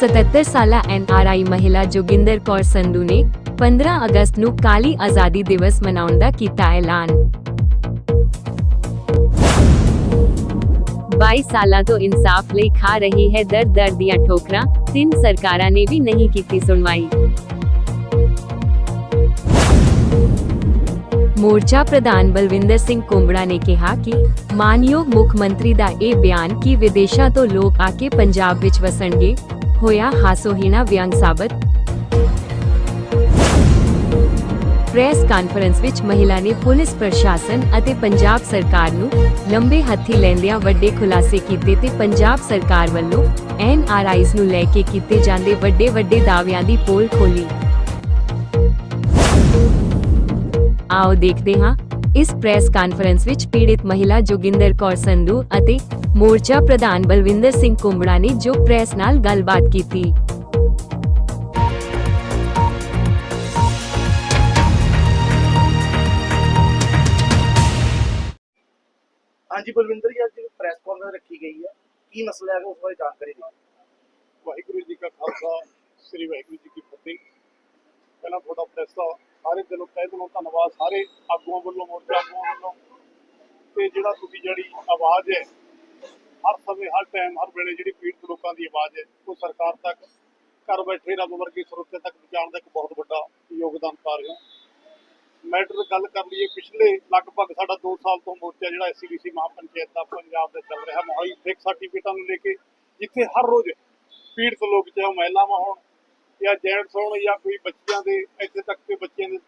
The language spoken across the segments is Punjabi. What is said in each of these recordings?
77 ਸਾਲਾ ਐਨਆਰਆਈ ਮਹਿਲਾ ਜੋਗਿੰਦਰ ਕੌਰ ਸੰਧੂ ਨੇ 15 ਅਗਸਤ ਨੂੰ ਕਾਲੀ ਆਜ਼ਾਦੀ ਦਿਵਸ ਮਨਾਉਣ ਦਾ ਕੀਤਾ ਐਲਾਨ 22 ਸਾਲਾਂ ਤੋਂ ਇਨਸਾਫ ਲਈ ਖਾ ਰਹੀ ਹੈ ਦਰ ਦਰ ਦੀਆਂ ਠੋਕਰਾਂ ਤਿੰਨ ਸਰਕਾਰਾਂ ਨੇ ਵੀ ਨਹੀਂ ਕੀਤੀ ਸੁਣਵਾਈ ਮੋਰਚਾ ਪ੍ਰਧਾਨ ਬਲਵਿੰਦਰ ਸਿੰਘ ਕੋਮੜਾ ਨੇ ਕਿਹਾ ਕਿ ਮਾਨਯੋਗ ਮੁੱਖ ਮੰਤਰੀ ਦਾ ਇਹ ਬਿਆਨ ਕਿ ਵਿਦੇਸ਼ਾਂ ਤੋਂ ਲੋਕ ਆ ਕੇ ਪੰਜਾਬ ਵਿੱਚ ਵਸਣਗੇ ਹੋਇਆ ਹਾਸੋਹੀਣਾ ਵਿਅੰਗ ਸਾਬਤ। ਪ੍ਰੈਸ ਕਾਨਫਰੰਸ ਵਿੱਚ ਮਹਿਲਾ ਨੇ ਪੁਲਿਸ ਪ੍ਰਸ਼ਾਸਨ ਅਤੇ ਪੰਜਾਬ ਸਰਕਾਰ ਨੂੰ ਲੰਬੇ ਹੱਥੀ ਲੈਂਦਿਆਂ ਵੱਡੇ ਖੁਲਾਸੇ ਕੀਤੇ ਤੇ ਪੰਜਾਬ ਸਰਕਾਰ ਵੱਲੋਂ ਐਨਆਰਆਈਜ਼ ਨੂੰ ਲੈ ਕੇ ਕੀਤੇ ਜਾਂਦੇ ਵੱਡੇ ਵੱਡੇ ਦਾਅਵਿਆਂ ਦੀ ਪੋਲ ਖੋਲੀ ਆਓ ਦੇਖਦੇ ਹਾਂ, ਇਸ ਪ੍ਰੈਸ ਕਾਨਫਰੰਸ ਵਿੱਚ ਪੀੜਿਤ ਮਹਿਲਾ ਜੋਗਿੰਦਰ ਕੌਰ ਸੰਧੂ ਅਤੇ ਮੋਰਚਾ ਪ੍ਰਧਾਨ ਬਲਵਿੰਦਰ ਸਿੰਘ ਕੁੰਬੜਾ ਨੇ ਜੋ ਪ੍ਰੈਸ ਨਾਲ ਗੱਲਬਾਤ ਕੀਤੀ ਹਾਂਜੀ ਬਲਵਿੰਦਰ ਜੀ ਅੱਜ ਪ੍ਰੈਸ ਕਾਨਫਰੰਸ ਰੱਖੀ ਗਈ ਹੈ ਕੀ ਮਸਲਾ ਹੈਗਾ ਉਸ ਬਾਰੇ ਜਾਣਕਾਰੀ ਦਿਓ ਵਾਹਿਗੁਰੂ ਜੀ ਕਾ ਖਾਲਸਾ ਸ੍ਰੀ ਵਾਹਿਗੁਰੂ ਜੀ ਕੀ ਫਤਿਹ ਪਹਿਲਾਂ ਤੁਹਾਡਾ ਪ੍ਰੈਸ ਦਾ ਸਾਰੇ ਦਿਲੋਂ ਤਹਿ ਦਿਲੋਂ ਧੰਨਵਾਦ ਸਾਰੇ ਆਗੂਆਂ ਵੱਲੋਂ ਮੋਰਚਾ ਆਗੂਆਂ ਵੱਲੋਂ ਤੇ ਜਿਹੜਾ ਤੁਸੀਂ ਜਿਹੜੀ ਆਵਾਜ਼ ਹੈ ਹਰ ਸਮੇਂ, ਹਰ ਟਾਈਮ ਹਰ ਵੇਲੇ ਜਿਹੜੀ ਪੀੜਤ ਲੋਕਾਂ ਦੀ ਆਵਾਜ਼ ਹੈ, ਉਹ ਸਰਕਾਰ ਤੱਕ, ਘਰ ਬੈਠੇ ਰੱਬ ਵਰਗੇ ਸਰੋਤੇ ਤੱਕ ਪਹੁੰਚਾਉਣ ਦਾ ਇੱਕ ਬਹੁਤ ਵੱਡਾ ਯੋਗਦਾਨ ਪਾ ਰਹੇ ਮੈਟਰ ਗੱਲ ਕਰ ਲਈਏ, ਪਿਛਲੇ ਲਗਭਗ ਸਾਡਾ 2 ਸਾਲ ਤੋਂ ਮੋਰਚਾ ਜਿਹੜਾ ਐਸਸੀਬੀਸੀ ਮਹਾਪੰਚਾਇਤ ਦਾ ਪੰਜਾਬ ਦਾ ਚੱਲ ਰਿਹਾ, ਮੋਹਾਲੀ ਸਿੱਖ ਸਰਟੀਫਿਕੇਟਾਂ ਨੂੰ ਲੈ ਕੇ, ਜਿੱਥੇ ਹਰ ਰੋਜ਼ ਪੀੜਤ ਲੋਕ, ਚਾਹੇ ਉਹ ਮਹਿਲਾਵਾਂ ਹੋਣ ਜਾਂ ਜੈਂਟਸ ਹੋਣ, ਜਾਂ ਕੋਈ ਬੱਚਿਆਂ ਦੇ, ਇੱਥੇ ਤੱਕ ਕਿ ਬੱਚਿਆਂ ਦੇ,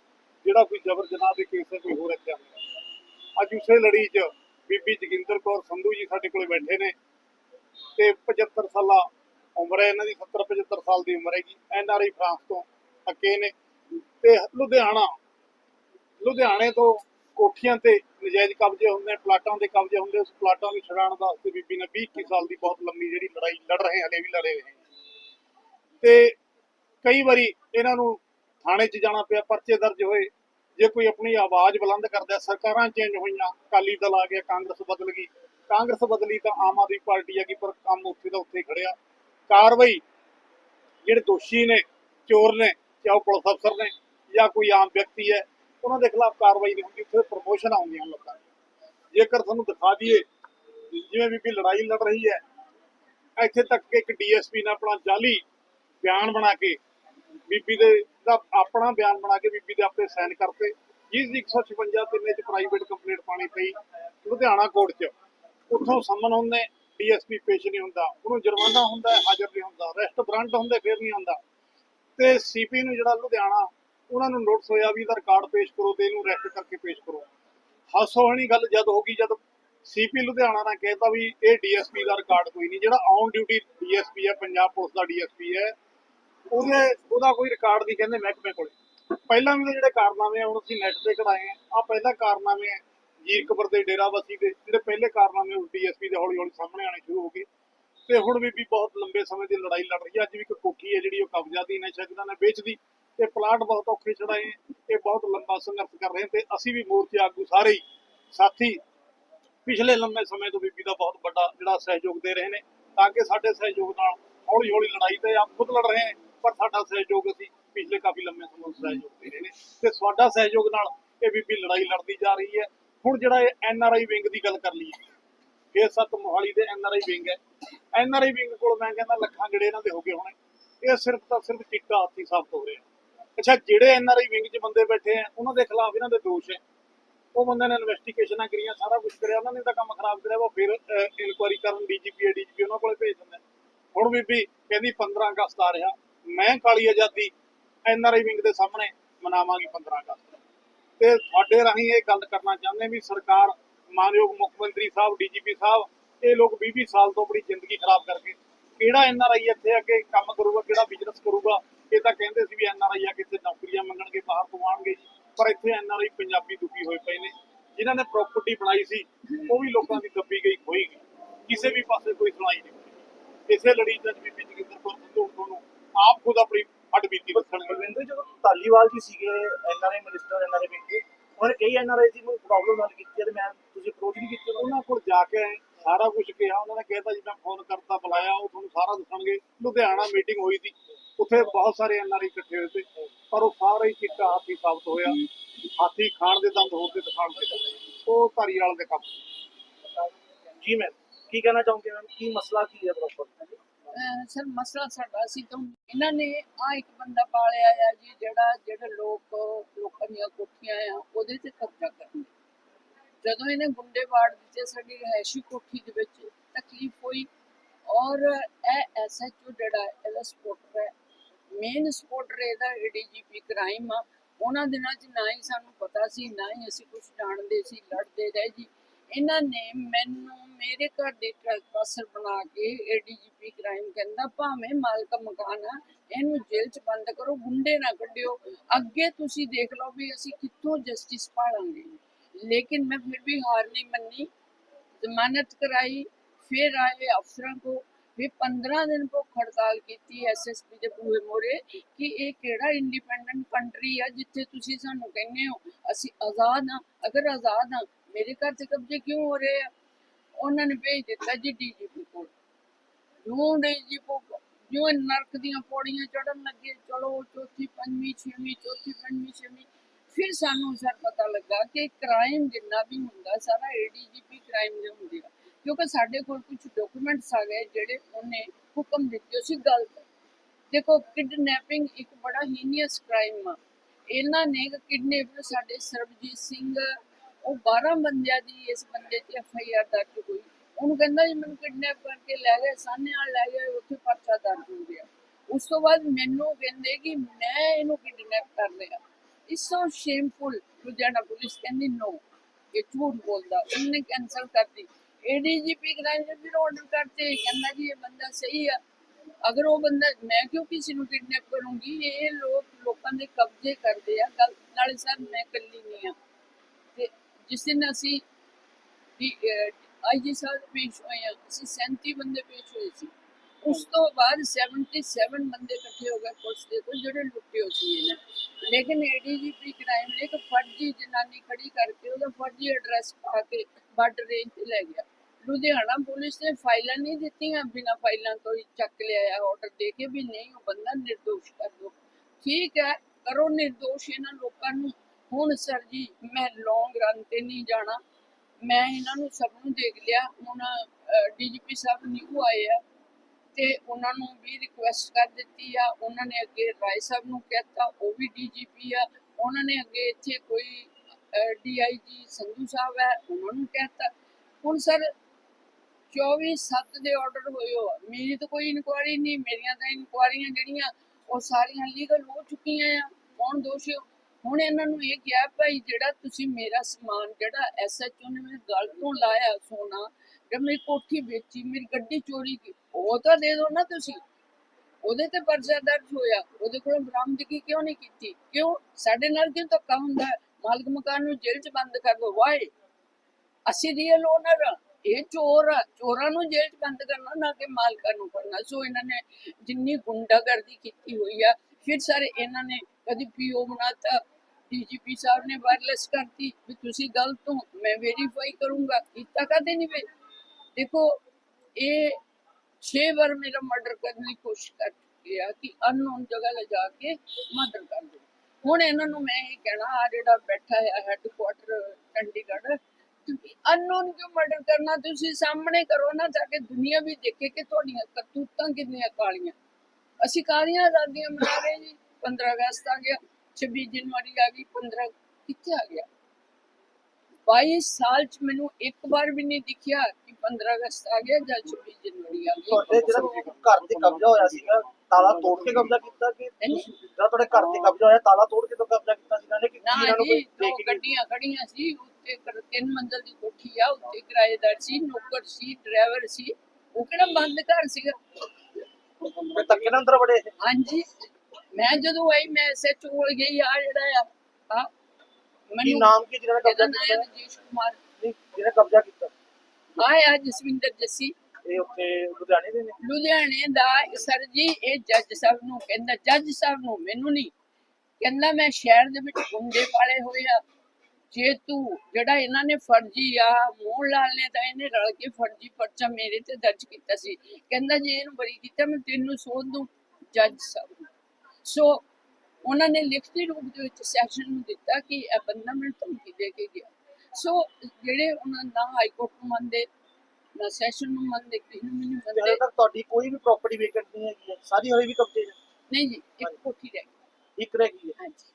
ਜਿਹੜਾ ਕੋਈ ਜ਼ਬਰ ਜਨਾਹ ਦੇ ਕੇਸ ਹੈ, ਕੋਈ ਹੋਰ ਇੱਥੇ ਹੋਇਆ ਅੱਜ ਉਸੇ ਲੜੀ 'ਚ ਬੀਬੀ ਜਗਿੰਦਰ ਕੌਰ ਸੰਧੂ ਜੀ ਸਾਡੇ ਕੋਲੇ ਬੈਠੇ ਨੇ ਤੇ 75 ਸਾਲਾ ਉਮਰ ਹੈ, ਇਹਨਾਂ ਦੀ 70 75 ਸਾਲ ਦੀ ਉਮਰ ਹੈਗੀ ਐਨ ਆਰ ਆਈ ਫਰਾਂਸ ਤੋਂ ਅੱਗੇ ਨੇ ਤੇ ਲੁਧਿਆਣਾ, ਲੁਧਿਆਣੇ ਤੋਂ ਕੋਠੀਆਂ ਤੇ ਨਜਾਇਜ਼ ਕਬਜ਼ੇ ਹੁੰਦੇ ਪਲਾਟਾਂ ਦੇ ਕਬਜ਼ੇ ਹੁੰਦੇ ਉਸ ਪਲਾਟਾਂ ਨੂੰ ਛਡਾਉਣ ਵਾਸਤੇ ਬੀਬੀ ਨੇ 20 21 ਸਾਲ ਦੀ ਬਹੁਤ ਲੰਮੀ ਜਿਹੜੀ ਲੜਾਈ ਲੜ ਰਹੇ ਹਲੇ ਵੀ ਲੜੇ ਰਹੇ ਤੇ ਕਈ ਵਾਰੀ ਇਹਨਾਂ ਨੂੰ ਥਾਣੇ 'ਚ ਜਾਣਾ ਪਿਆ, ਪਰਚੇ ਦਰਜ ਹੋਏ ਜੇ ਕੋਈ ਆਪਣੀ ਆਵਾਜ਼ ਬੁਲੰਦ ਕਰਦਾ, ਸਰਕਾਰਾਂ ਚੇਂਜ ਹੋਈਆਂ, ਅਕਾਲੀ ਦਲ ਆ ਗਿਆ, ਕਾਂਗਰਸ ਬਦਲ ਗਈ। ਕਾਂਗਰਸ ਬਦਲੀ ਤਾਂ ਆਮ ਆਦਮੀ ਪਾਰਟੀ ਆ ਗਈ ਪਰ ਕੰਮ ਉੱਥੇ ਦਾ ਉੱਥੇ ਖੜਿਆ। ਕਾਰਵਾਈ ਜਿਹੜੇ ਦੋਸ਼ੀ ਨੇ, ਚੋਰ ਨੇ, ਚਾਹੇ ਪੁਲਿਸ ਅਫਸਰ ਨੇ ਜਾਂ ਕੋਈ ਆਮ ਵਿਅਕਤੀ ਹੈ, ਉਹਨਾਂ ਦੇ ਖਿਲਾਫ ਕਾਰਵਾਈ ਨਹੀਂ ਹੁੰਦੀ, ਉੱਥੇ ਪ੍ਰਮੋਸ਼ਨ ਆਉਂਦੀਆਂ ਲੋਕਾਂ ਦੀ ਜੇਕਰ ਤੁਹਾਨੂੰ ਦਿਖਾ ਦਈਏ, ਜਿਵੇਂ ਬੀਬੀ ਲੜਾਈ ਲੜ ਰਹੀ ਹੈ, ਇੱਥੇ ਤੱਕ ਕਿ ਇੱਕ ਡੀਐਸਪੀ ਨੇ ਆਪਣਾ ਜਾਲੀ ਬਿਆਨ ਬਣਾ ਕੇ ਬੀਬੀ ਦੇ ਦਾ ਆਪਣਾ ਬਿਆਨ ਬਣਾ ਕੇ ਬੀਬੀ ਦੇ ਆਪੇ ਸਾਈਨ ਕਰਤੇ। ਜਿਸ ਦੀ 156 ਤਿੰਨੇ ਚ ਪ੍ਰਾਈਵੇਟ ਕੰਪਲੇਂਟ ਪਾਣੀ ਪਈ ਲੁਧਿਆਣਾ ਕੋਰਟ ਚ। ਉੱਥੋਂ ਸੰਮਨ ਹੁੰਦੇ ਡੀਐਸਪੀ ਪੇਸ਼ ਨਹੀਂ ਹੁੰਦਾ, ਉਹਨੂੰ ਜੁਰਮਾਨਾ ਹੁੰਦਾ, ਹਾਜ਼ਰ ਨਹੀਂ ਹੁੰਦਾ ਅਰੈਸਟ ਵਾਰੰਟ ਹੁੰਦੇ ਫਿਰ ਨਹੀਂ ਹੁੰਦਾ ਤੇ ਸੀਪੀ ਨੂੰ ਜਿਹੜਾ ਲੁਧਿਆਣਾ, ਉਹਨਾਂ ਨੂੰ ਨੋਟਿਸ ਹੋਇਆ ਵੀ ਇਹਦਾ ਰਿਕਾਰਡ ਪੇਸ਼ ਕਰੋ ਤੇ ਇਹਨੂੰ ਅਰੈਸਟ ਕਰਕੇ ਪੇਸ਼ ਕਰੋ। ਹਾਸੋਹਣੀ ਗੱਲ ਜਦ ਹੋ ਗਈ, ਜਦ ਸੀਪੀ ਲੁਧਿਆਣਾ ਨੇ ਕਹਿਤਾ ਵੀ ਇਹ ਡੀਐਸਪੀ ਦਾ ਰਿਕਾਰਡ ਕੋਈ ਨਹੀਂ, ਜਿਹੜਾ ਔਨ ਡਿਊਟੀ ਡੀਐਸਪੀ ਹੈ, ਪੰਜਾਬ ਪੁਲਿਸ ਦਾ ਡੀਐਸਪੀ ਹੈ ਉਹਦੇ ਉਹਦਾ ਕੋਈ ਰਿਕਾਰਡ ਨਹੀਂ ਕਹਿੰਦੇ ਮਹਿਕਮੇ ਕੋਲੇ। ਪਹਿਲਾਂ ਵੀ ਜਿਹੜੇ ਕਾਰਨਾਮੇ ਆ, ਹੁਣ ਅਸੀਂ ਨੈਟ ਤੇ ਕਢਾਏ ਆ। ਆ ਪਹਿਲਾ ਕਾਰਨਾਮੇ ਆ ਜੀਰਕਪੁਰ ਦੇ ਡੇਰਾਬੱਸੀ ਦੇ, ਜਿਹੜੇ ਪਹਿਲੇ ਕਾਰਨਾਮੇ ਉਹ ਡੀਐਸਪੀ ਦੇ ਹੌਲੀ ਹੌਲੀ ਸਾਹਮਣੇ ਆਣੇ ਸ਼ੁਰੂ ਹੋ ਗਏ। ਤੇ ਹੁਣ ਵੀ ਬਹੁਤ ਲੰਬੇ ਸਮੇਂ ਦੀ ਲੜਾਈ ਲੜ ਰਹੀ ਹੈ ਅੱਜ ਵੀ ਇੱਕ ਕੋਠੀ ਹੈ ਜਿਹੜੀ ਉਹ ਕਬਜ਼ਾ ਦੀ ਨਸ਼ਾ ਜਿਹਨਾਂ ਨੇ ਵੇਚਦੀ। ਤੇ ਪਲਾਟ ਬਹੁਤ ਔਖੇ ਛੜਾਏ ਇਹ ਬਹੁਤ ਲੰਬਾ ਸੰਘਰਸ਼ ਕਰ ਰਹੇ ਤੇ ਅਸੀਂ ਵੀ ਮੋਰਚੇ ਆਗੂ ਸਾਰੇ ਸਾਥੀ, ਪਿਛਲੇ ਲੰਬੇ ਸਮੇਂ ਤੋਂ ਬੀਬੀ ਦਾ ਬਹੁਤ ਵੱਡਾ ਜਿਹੜਾ ਸਹਿਯੋਗ ਦੇ ਰਹੇ ਨੇ, ਤਾਂ ਕਿ ਸਾਡੇ ਸਹਿਯੋਗ ਨਾਲ ਹੌਲੀ ਹੌਲੀ ਲੜਾਈ ਤੇ ਆਪ ਖੁਦ ਲੜ ਰਹੇ ਨੇ ਪਰ ਸਾਡਾ ਸਹਿਯੋਗ ਅਸੀਂ ਪਿਛਲੇ ਕਾਫੀ ਲੰਬੇ ਸਮੇਂ ਤੋਂ ਸਹਿਯੋਗ ਦੇ ਰਹੇ ਨੇ ਤੇ ਤੁਹਾਡਾ ਸਹਿਯੋਗ ਨਾਲ ਇਹ ਬੀਬੀ ਲੜਾਈ ਲੜਦੀ ਜਾ ਰਹੀ ਹੈ। ਹੁਣ ਜਿਹੜਾ ਇਹ ਐਨ ਆਰ ਆਈ ਵਿੰਗ ਦੀ ਗੱਲ ਕਰ ਲਈਏ, ਇਹ ਸੱਤ ਮੋਹਾਲੀ ਦੇ ਐਨ ਆਰ ਆਈ ਵਿੰਗ ਹੈ। ਐਨ ਆਰ ਆਈ ਵਿੰਗ ਕੋਲ ਮੈਂ ਕਹਿੰਦਾ ਲੱਖਾਂ ਗੜੇ ਇਹਨਾਂ ਦੇ ਹੋ ਗਏ ਹੋਣੇ। ਇਹ ਸਿਰਫ ਤਾਂ ਸਿਰਫ ਚਿੱਟਾ ਹੱਥੀ ਸਾਬਤ ਹੋ ਰਿਹਾ। ਅੱਛਾ, ਜਿਹੜੇ ਐਨ ਆਰ ਆਈ ਵਿੰਗ 'ਚ ਬੰਦੇ ਬੈਠੇ ਆ, ਉਹਨਾਂ ਦੇ ਖਿਲਾਫ ਇਹਨਾਂ ਦੇ ਦੋਸ਼ ਹੈ। ਉਹ ਬੰਦੇ ਨੇ ਇਨਵੈਸਟੀਗੇਸ਼ਨਾਂ ਕਰੀਆਂ, ਸਾਰਾ ਕੁਝ ਕਰਿਆ, ਉਹਨਾਂ ਨੇ ਤਾਂ ਕੰਮ ਖਰਾਬ ਕਰਿਆ, ਉਹ ਫਿਰ ਇਨਕੁਆਰੀ ਕਰਨ ਡੀਜੀਪੀ ਡੀਜੀਪੀ ਉਹਨਾਂ ਕੋਲੇ ਭੇਜ ਦਿੰਦੇ ਹੁਣ ਬੀਬੀ ਕਹਿੰਦੀ 15 ਅਗਸਤ ਆ ਰਿਹਾ। ਮੈਂ ਕਾਲੀ ਆਜ਼ਾਦੀ, ਐਨ ਆਰ ਆਈ ਵਿੰਗ ਦੇ ਸਾਹਮਣੇ ਮਨਾਵਾਂਗੀ 15 ਅਗਸਤ ਤੇ ਤੁਹਾਡੇ ਰਾਹੀਂ ਇਹ ਗੱਲ ਕਰਨਾ ਚਾਹੁੰਦੇ ਵੀ ਸਰਕਾਰ, ਮਾਨਯੋਗ ਮੁੱਖ ਮੰਤਰੀ ਸਾਹਿਬ ਡੀਜੀਪੀ ਸਾਹਿਬ, ਇਹ ਲੋਕ 20 ਸਾਲ ਤੋਂ ਆਪਣੀ ਜ਼ਿੰਦਗੀ ਖਰਾਬ ਕਰਕੇ ਕਿਹੜਾ ਐਨ ਆਰ ਆਈ ਇੱਥੇ ਆ ਕੰਮ ਕਰੂਗਾ, ਕਿਹੜਾ ਬਿਜ਼ਨਸ ਕਰੂਗਾ? ਇਹ ਤਾਂ ਕਹਿੰਦੇ ਸੀ ਵੀ ਐਨ ਆਰ ਆਈ ਆ ਕੇ ਨੌਕਰੀਆਂ ਮੰਗਣਗੇ, ਬਾਹਰ ਤੋਂ ਆਉਣਗੇ ਪਰ ਇੱਥੇ ਐਨ ਆਰ ਆਈ ਪੰਜਾਬੀ ਦੁਖੀ ਹੋਏ ਪਏ ਨੇ। ਜਿਨ੍ਹਾਂ ਨੇ ਪ੍ਰਾਪਰਟੀ ਬਣਾਈ ਸੀ, ਉਹ ਵੀ ਲੋਕਾਂ ਦੀ ਦੱਬੀ ਗਈ, ਖੋਈ ਗਈ। ਕਿਸੇ ਵੀ ਪਾਸੇ ਕੋਈ ਸੁਣਾਈ ਨਹੀਂ ਇਸੇ ਲੜੀ ਚ ਬੀਬੀ ਜਗਿੰਦਰ ਕੌਰ ਸੰਧੂ ਤੁਹਾਨੂੰ ਆਪ ਖੁਦ ਆਪਣੀ ਹੱਡ ਬੀਤੀ ਬਲਵਿੰਦਰ ਜਦੋਂ ਧਾਲੀਵਾਲ ਜੀ ਸੀਗੇ ਐਨਆਰਆਈ ਮਿਨਿਸਟਰ ਐਨਆਰਆਈ ਵਿੰਗ ਉਹਨੇ ਕਈ ਐਨਆਰਆਈ ਦੀ ਨੂੰ ਪ੍ਰੋਬਲਮ ਹੱਲ ਕੀਤੀ ਹੈ ਤੇ ਮੈਂ ਤੁਸੀਂ ਅਪਰੋਚ ਨਹੀਂ ਕੀਤੀ ਉਹਨਾਂ ਕੋਲ ਜਾ ਕੇ ਸਾਰਾ ਕੁਝ ਕਿਹਾ। ਉਹਨਾਂ ਨੇ ਕਹਿਤਾ ਜੀ ਮੈਂ ਫੋਨ ਕਰਤਾ ਬੁਲਾਇਆ ਉਹ ਤੁਹਾਨੂੰ ਸਾਰਾ ਦੱਸਣਗੇ। ਲੁਧਿਆਣਾ ਮੀਟਿੰਗ ਹੋਈ ਸੀ। ਉੱਥੇ ਬਹੁਤ ਸਾਰੇ ਐਨਆਰਆਈ ਇਕੱਠੇ ਹੋਏ ਸੀ। ਪਰ ਉਹ ਸਾਰਾ ਹੀ ਚਿੱਟਾ ਹਾਥੀ ਸਾਬਤ ਹੋਇਆ। ਹਾਥੀ ਖਾਣ ਦੇ ਦੰਦ ਹੋਰ ਤੇ ਦਿਖਾਣ ਤੇ ਉਹ ਧਾਰੀਵਾਲ ਦੇ ਕੰਮ। ਜੀ ਮੈਂ ਕੀ ਕਹਿਣਾ ਚਾਹੋਗੇ? ਮੈਮ ਕੀ ਮਸਲਾ ਕੀ ਹੈ ਪ੍ਰੋਪਰ ਸਰ, ਮਸਲਾ ਸਾਡਾ ਸੀ ਤਾਂ ਇਹਨਾਂ ਨੇ ਆ ਇੱਕ ਬੰਦਾ ਪਾਲਿਆ ਆ ਜੀ ਜਿਹੜਾ, ਜਿਹੜੇ ਲੋਕ, ਲੋਕਾਂ ਦੀਆਂ ਕੋਠੀਆਂ ਆ, ਉਹਦੇ ਤੇ ਕਬਜ਼ਾ ਕਰਨ ਜਦੋਂ ਇਹਨੇ ਗੁੰਡੇ ਵਾੜ ਦਿੱਤੇ ਸਾਡੀ ਰਹਿਸ਼ੀ ਕੋਠੀ ਦੇ ਵਿੱਚ, ਤਕਲੀਫ ਹੋਈ। ਔਰ ਇਹ ਐਸਐਚਓ ਜਿਹੜਾ ਇਹਦਾ ਸਪੋਰਟਰ ਹੈ। ਮੇਨ ਸਪੋਰਟਰ ਇਹਦਾ ਏਡੀਜੀਪੀ ਕ੍ਰਾਈਮ ਆ। ਉਹਨਾਂ ਦਿਨਾਂ 'ਚ ਨਾ ਹੀ ਸਾਨੂੰ ਪਤਾ ਸੀ, ਨਾ ਹੀ ਅਸੀਂ ਕੁਝ ਜਾਣਦੇ ਸੀ, ਲੜਦੇ ਰਹੇ ਜੀ। ਇਹਨਾਂ ਨੇ ਮੈਨੂੰ ਮੇਰੇ ਘਰ ਦੇ ਟ੍ਰੈਸਪਾਸਰ ਬਣਾ ਕੇ ਏਡੀਜੀਪੀ ਕ੍ਰਾਈਮ ਕਹਿੰਦਾ, ਭਾਵੇਂ ਮਾਲਕ ਮਕਾਨ ਆ, ਇਹਨੂੰ ਜੇਲ੍ਹ 'ਚ ਬੰਦ ਕਰੋ, ਗੁੰਡੇ ਨਾ ਕੱਢਿਓ। ਅੱਗੇ ਤੁਸੀਂ ਦੇਖ ਲਓ ਵੀ ਅਸੀਂ ਕਿੱਥੋਂ ਜਸਟਿਸ ਪਾਲਾਂਗੇ। ਲੇਕਿਨ ਮੈਂ ਫਿਰ ਵੀ ਹਾਰ ਨਹੀਂ ਮੰਨੀ। ਜ਼ਮਾਨਤ ਕਰਾਈ, ਫਿਰ ਆਏ ਅਫਸਰਾਂ ਕੋ ਵੀ 15 ਦਿਨ ਭੁੱਖ ਹੜਤਾਲ ਕੀਤੀ ਐਸਐਸਪੀ ਦੇ ਬੂਹੇ ਮੋਰੇ ਕਿ ਇਹ ਕਿਹੜਾ ਇੰਡੀਪੈਂਡੈਂਟ ਕੰਟਰੀ ਆ ਜਿੱਥੇ ਤੁਸੀਂ ਸਾਨੂੰ ਕਹਿੰਦੇ ਹੋ, ਅਸੀਂ ਆਜ਼ਾਦ ਹਾਂ। ਅਗਰ ਆਜ਼ਾਦ ਹਾਂ ਮੇਰੇ ਘਰ ਤੇ ਕਬਜ਼ੇ ਕਿਉਂ ਹੋ ਰਹੇ ਆ ਉਹਨਾਂ ਨੇ ਭੇਜ ਦਿੱਤਾ ਜੀ ਡੀਜੀਪੀ ਕੋਲ ਜਿਉਂ ਡੀਜੀਪੀ ਕੋਲ ਜਿਉਂ ਇਹ ਨਰਕ ਦੀਆਂ ਪੌੜੀਆਂ ਚੜਨ ਲੱਗੇ ਚਲੋ ਚੌਥੀ ਪੰਜਵੀਂ ਛੇਵੀਂ ਚੌਥੀ ਪੰਜਵੀਂ ਛੇਵੀਂ ਫਿਰ ਸਾਨੂੰ ਸਰ ਪਤਾ ਲੱਗਾ ਕਿ ਕ੍ਰਾਈਮ ਜਿੰਨਾ ਵੀ ਹੁੰਦਾ ਸਾਰਾ ਏਡੀਜੀਪੀ ਕ੍ਰਾਈਮ ਦੇ ਹੁੰਦੇ ਆ ਕਿਉਂਕਿ ਸਾਡੇ ਕੋਲ ਕੁਝ ਡਾਕੂਮੈਂਟਸ ਆ ਗਏ ਜਿਹੜੇ ਉਹਨੇ ਹੁਕਮ ਦਿੱਤੇ ਸੀ ਗਲਤ ਦੇਖੋ ਕਿਡਨੈਪਿੰਗ ਇੱਕ ਬੜਾ ਹੀਨੀਅਸ ਕ੍ਰਾਈਮ ਆ ਇਹਨਾਂ ਨੇ ਕਿਡਨੈਪ ਸਾਡੇ ਸਰਬਜੀਤ ਸਿੰਘ ਉਹ 12 ਬੰਦਿਆਂ ਦੀ ਇਸ ਬੰਦੇ ਤੇ ਐਫ ਆਈ ਆਰ ਦਰਜ ਹੋਈ। ਉਹਨੂੰ ਕਹਿੰਦਾ ਜੀ ਮੈਨੂੰ ਕਿਡਨੈਪ ਕਰਕੇ ਲੈ ਗਏ ਸਾਹਨੇ ਨਾਲ ਲੈ ਗਏ ਉੱਥੇ ਪਰਚਾ ਦਰਜ ਹੋ ਗਿਆ। ਉਸ ਤੋਂ ਬਾਅਦ ਮੈਨੂੰ ਕਹਿੰਦੇ ਕਿ ਮੈਂ ਇਹਨੂੰ ਕਿਡਨੈਪ ਕਰ ਲਿਆ। ਇਸ ਸੋ ਸ਼ੇਮਫੁਲ ਲੁਧਿਆਣਾ ਪੁਲਿਸ ਕਹਿੰਦੀ ਨੋ ਇਹ ਝੂਠ ਬੋਲਦਾ। ਉਹਨੇ ਕੈਨਸਲ ਕਰਤੀ। ਏਡੀਜੀਪੀ ਕ੍ਰਾਈਮ ਨੇ ਆਰਡਰ ਕਰਤੇ। ਕਹਿੰਦਾ ਜੀ ਇਹ ਬੰਦਾ ਸਹੀ ਆ। ਅਗਰ ਉਹ ਬੰਦਾ, ਮੈਂ ਕਿਉਂ ਕਿਸੇ ਨੂੰ ਕਿਡਨੈਪ ਕਰੂੰਗੀ? ਇਹ ਲੋਕ, ਲੋਕਾਂ ਦੇ ਕਬਜ਼ੇ ਕਰਦੇ ਆ। ਗੱਲ ਨਾਲੇ ਸਰ, ਮੈਂ ਇਕੱਲੀ ਨਹੀਂ ਆ। ਤੇ ਜਿਸ ਦਿਨ ਅਸੀਂ ਆਈਜੀ ਸਾਹਿਬ ਦੇ ਪੇਸ਼ ਹੋਏ ਆ ਅਸੀਂ 37 ਬੰਦੇ ਪੇਸ਼ ਹੋਏ ਸੀ ਉਸ ਤੋਂ ਬਾਅਦ 77 ਬੰਦੇ ਇਕੱਠੇ ਹੋ ਗਏ ਪੁਲਿਸ ਦੇ ਕੋਲ ਜਿਹੜੇ ਲੁੱਟੇ ਹੋ ਸੀ ਇਹਨੇ ਲੇਕਿਨ ਏਡੀਜੀਪੀ ਕ੍ਰਾਈਮ ਨੇ ਇੱਕ ਫਰਜ਼ੀ ਜਨਾਨੀ ਖੜੀ ਕਰਕੇ ਉਹਦਾ ਫਰਜ਼ੀ ਐਡਰੈਸ ਪਾ ਕੇ ਬਾਰਡਰ ਰੇਂਜ ਤੇ ਲੈ ਗਿਆ ਲੁਧਿਆਣਾ ਪੁਲਿਸ ਨੇ ਫਾਈਲਾਂ ਨਹੀਂ ਦਿੱਤੀਆਂ ਬਿਨਾਂ ਫਾਈਲਾਂ ਤੋਂ ਹੀ ਚੱਕ ਲਿਆ ਆਰਡਰ ਦੇ ਕੇ ਵੀ ਨਹੀਂ ਉਹ ਬੰਦਾ ਨਿਰਦੋਸ਼ ਕਰ ਦੋ ਠੀਕ ਹੈ ਕਰੋ ਨਿਰਦੋਸ਼ ਇਹਨਾਂ ਲੋਕਾਂ ਨੂੰ ਹੁਣ ਸਰ ਜੀ, ਮੈਂ ਲੌਂਗ ਰਨ ਤੇ ਨਹੀਂ ਜਾਣਾ। ਮੈਂ ਇਹਨਾਂ ਨੂੰ ਸਭ ਨੂੰ ਦੇਖ ਲਿਆ। ਹੁਣ ਡੀਜੀਪੀ ਸਾਹਿਬ ਨਿਊ ਆਏ ਆ ਤੇ ਉਹਨਾਂ ਨੂੰ ਵੀ ਰਿਕੁਐਸਟ ਕਰ ਦਿੱਤੀ ਆ। ਉਹਨਾਂ ਨੇ ਅੱਗੇ ਰਾਏ ਸਾਹਿਬ ਨੂੰ ਕਹਿਤਾ, ਉਹ ਵੀ ਡੀਜੀਪੀ ਆ। ਉਹਨਾਂ ਨੇ ਅੱਗੇ ਇੱਥੇ ਕੋਈ ਡੀਆਈਜੀ ਸੰਧੂ ਸਾਹਿਬ ਹੈ, ਉਹਨਾਂ ਨੂੰ ਕਹਿਤਾ। ਹੁਣ ਸਰ 24 7 ਦੇ ਆਰਡਰ ਹੋਏ ਹੋ। ਮੇਰੀ ਤਾਂ ਕੋਈ ਇਨਕੁਆਰੀ ਨਹੀਂ, ਮੇਰੀਆਂ ਤਾਂ ਇਨਕੁਆਰੀਆਂ ਜਿਹੜੀਆਂ, ਉਹ ਸਾਰੀਆਂ ਲੀਗਲ ਹੋ ਚੁੱਕੀਆਂ ਆ। ਕੌਣ ਦੋਸ਼ੀ ਹੁਣ ਇਹਨਾਂ ਨੂੰ ਇਹ ਕਿਹਾ ਭਾਈ, ਜਿਹੜਾ ਤੁਸੀਂ ਮੇਰਾ ਸਮਾਨ, ਜਿਹੜਾ ਐਸਐਚਓ ਨੇ ਮੇਰੇ ਗਲ ਤੋਂ ਲਾਇਆ ਸੋਨਾ ਜਦ ਮੇਰੀ ਕੋਠੀ ਵੇਚੀ, ਮੇਰੀ ਗੱਡੀ ਚੋਰੀ ਕੀ, ਉਹ ਤਾਂ ਦੇ ਦਿਓ ਨਾ ਤੁਸੀਂ। ਉਹਦੇ ਤੇ ਪਰਚਾ ਦਰਜ ਹੋਇਆ। ਉਹਦੇ ਕੋਲ ਬਰਾਮਦਗੀ ਕਿਉਂ ਨਹੀਂ ਕੀਤੀ? ਕਿਉਂ? ਸਾਡੇ ਨਾਲ ਕਿਉਂ ਧੱਕਾ ਹੁੰਦਾ? ਮਾਲਕ ਮਕਾਨ ਨੂੰ ਜੇਲ੍ਹ 'ਚ ਬੰਦ ਕਰ ਦੋ। ਵਾਈ ਅਸੀਂ ਰੀਅਲ ਓਨਰ ਇਹ ਚੋਰ ਚੋਰਾਂ ਨੂੰ ਜੇਲ੍ਹ 'ਚ ਬੰਦ ਕਰਨਾ, ਨਾ ਕਿ ਮਾਲਕਾਂ ਨੂੰ ਕਰਨਾ। ਸੋ ਇਹਨਾਂ ਨੇ ਜਿੰਨੀ ਗੁੰਡਾਗਰਦੀ ਕੀਤੀ ਹੋਈ ਆ, ਫਿਰ ਸਾਰੇ ਇਹਨਾਂ ਨੇ ਕਦੀ ਪੀਓ ਬਣਾਤਾ ਡੀਜੀਪੀ ਸਾਹਿਬ ਨੇ ਵਾਇਰਲੈਸ ਕਰਤੀ, ਵੀ ਤੁਸੀਂ ਗਲਤ ਹੋ, ਮੈਂ ਵੈਰੀਫਾਈ ਕਰੂੰਗਾ। ਕੀਤਾ ਕਦੇ ਨਹੀਂ ਵੇ ਦੇਖੋ, ਇਹ 6 ਵਾਰ ਮੇਰਾ ਮਰਡਰ ਕਰਨ ਦੀ ਕੋਸ਼ਿਸ਼ ਕਰ ਚੁੱਕੇ ਕਿ ਅਨਨੋਨ ਜਗ੍ਹਾ ਲੈ ਕੇ ਮਰਡਰ ਕਰ ਦੇ ਹੁਣ ਇਹਨਾਂ ਨੂੰ ਮੈਂ ਇਹ ਕਹਿਣਾ ਆ ਜਿਹੜਾ ਬੈਠਾ ਹੈ ਹੈੱਡਕੁਆਟਰ ਚੰਡੀਗੜ੍ਹ ਤੁਸੀਂ ਅਨਨੋਨ ਕਿਉਂ ਮਰਡਰ ਕਰਨਾ? ਤੁਸੀਂ ਸਾਹਮਣੇ ਕਰੋ ਨਾ ਤਾਂ ਕਿ ਦੁਨੀਆ ਵੀ ਦੇਖੇ ਕਿ ਤੁਹਾਡੀਆਂ ਕਰਤੂਤਾਂ ਕਿੰਨੀਆਂ ਕਾਲੀਆਂ। ਅਸੀਂ ਕਾਲੀਆਂ ਆਜ਼ਾਦੀਆਂ ਮਨਾ ਰਹੇ ਜੀ? 15 ਅਗਸਤ ਆ ਗਿਆ। 26 ਜਨਵਰੀ ਆ ਗਈ 15 ਕਿੱਥੇ ਆ ਗਿਆ? 22 ਸਾਲ ਚ ਮੈਨੂੰ ਇੱਕ ਵਾਰ ਵੀ ਨਹੀਂ ਦਿਖਿਆ ਕਿ 15 ਅਗਸਤ ਆ ਗਿਆ ਜਾਂ 26 ਜਨਵਰੀ ਆ ਤੁਹਾਡੇ ਗਈ ਜਿਹੜਾ ਘਰ ਤੇ ਕਬਜ਼ਾ ਹੋਇਆ ਸੀਗਾ ਤਾਲਾ ਤੋੜ ਕੇ ਕਬਜ਼ਾ ਕੀਤਾ ਕਿ ਜਿਹੜਾ ਤੁਹਾਡੇ ਘਰ ਤੇ ਕਬਜ਼ਾ ਹੋਇਆ ਤਾਲਾ ਤੋੜ ਕੇ ਤਾਂ ਕਬਜ਼ਾ ਕੀਤਾ ਸੀ ਇਹਨਾਂ ਨੇ ਕਿ ਇਹਨਾਂ ਨੂੰ ਕੋਈ ਦੋ ਦੇ ਕੇ? ਗੱਡੀਆਂ ਖੜੀਆਂ ਸੀ ਉੱਤੇ ਤਿੰਨ ਮੰਜ਼ਲ ਦੀ ਕੋਠੀ ਆ ਉੱਤੇ ਕਿਰਾਏਦਾਰ ਸੀ ਨੌਕਰ ਸੀ ਡਰਾਈਵਰ ਸੀ। ਉਹ ਕਿਹੜਾ ਬੰਦ ਘਰ ਸੀਗਾ? ਧੱਕੇ ਨਾਲ ਅੰਦਰ ਇਹ? ਹਾਂਜੀ। ਮੈਂ ਜਦੋਂ ਆਈ ਮੈਂ ਐਸਐਚਓ ਕੋਲ ਗਈ ਆ ਜਿਹੜਾ ਆ ਕੀ ਮੈਨੂੰ ਨਾਮ ਕੀ ਜਿਹਨਾਂ ਨੇ ਕਬਜ਼ਾ ਕੀਤਾ? ਹੈ ਰਜੇਸ਼ ਕੁਮਾਰ। ਨਹੀਂ, ਜਿਹਨੇ ਕਬਜ਼ਾ ਕੀਤਾ? ਆਇਆ ਜਸਵਿੰਦਰ ਜੱਸੀ। ਇਹ ਉੱਥੇ ਲੁਧਿਆਣੇ ਦੇ ਨੇ? ਲੁਧਿਆਣੇ ਦਾ ਸਰ ਜੀ ਇਹ ਜੱਜ ਸਾਹਿਬ ਨੂੰ ਕਹਿੰਦਾ ਜੱਜ ਸਾਹਿਬ ਨੂੰ ਮੈਨੂੰ ਨਹੀਂ। ਕਹਿੰਦਾ ਮੈਂ ਸ਼ਹਿਰ ਦੇ ਵਿੱਚ ਗੁੰਡੇ ਪਾਲੇ ਹੋਏ ਆ। ਜੇ ਤੂੰ ਜਿਹੜਾ ਇਹਨਾਂ ਨੇ ਫਰਜੀ ਆ ਮੋਹਨ ਲਾਲ ਨੇ ਤਾਂ ਇਹਨੇ ਰਲ ਕੇ ਫਰਜੀ ਪਰਚਾ ਮੇਰੇ ਤੇ ਦਰਜ ਕੀਤਾ ਸੀ। ਕਹਿੰਦਾ ਜੇ ਇਹਨੂੰ ਬਰੀ ਕੀਤਾ ਮੈਂ ਤੈਨੂੰ ਸੋਧ ਦੂੰ ਜੱਜ ਸਾਹਿਬ ਨੂੰ। ਸੋ ਉਹਨਾਂ ਨੇ ਲਿਖਤੀ ਰੂਪ ਦੇ ਵਿੱਚ ਸੈਸ਼ਨ ਨੂੰ ਦਿੱਤਾ ਕਿ ਇਹ ਬੰਦਾ ਮੈਨੂੰ ਧਮਕੀ ਦੇ ਕੇ ਗਿਆ। ਸੋ ਜਿਹੜੇ ਉਹਨਾਂ ਨਾ ਹਾਈ ਕੋਰਟ ਨੂੰ ਮੰਨਦੇ ਨਾ ਸੈਸ਼ਨ ਨੂੰ ਮੰਨਦੇ ਕਿਸੇ ਨੂੰ ਨਹੀਂ ਮੰਨਦੇ। ਤੱਕ ਤੁਹਾਡੀ ਕੋਈ ਵੀ ਪ੍ਰਾਪਰਟੀ ਵੇਕੈਂਟ ਨਹੀਂ ਹੈਗੀ ਹੈ ਸਾਰੀ ਹੋਈ ਵੀ ਕਬਜ਼ੇ। ਨਹੀਂ ਜੀ ਇੱਕ ਕੋਠੀ ਰਹਿ ਗਈ। ਇੱਕ ਰਹਿ ਗਈ ਹੈ। ਹਾਂਜੀ।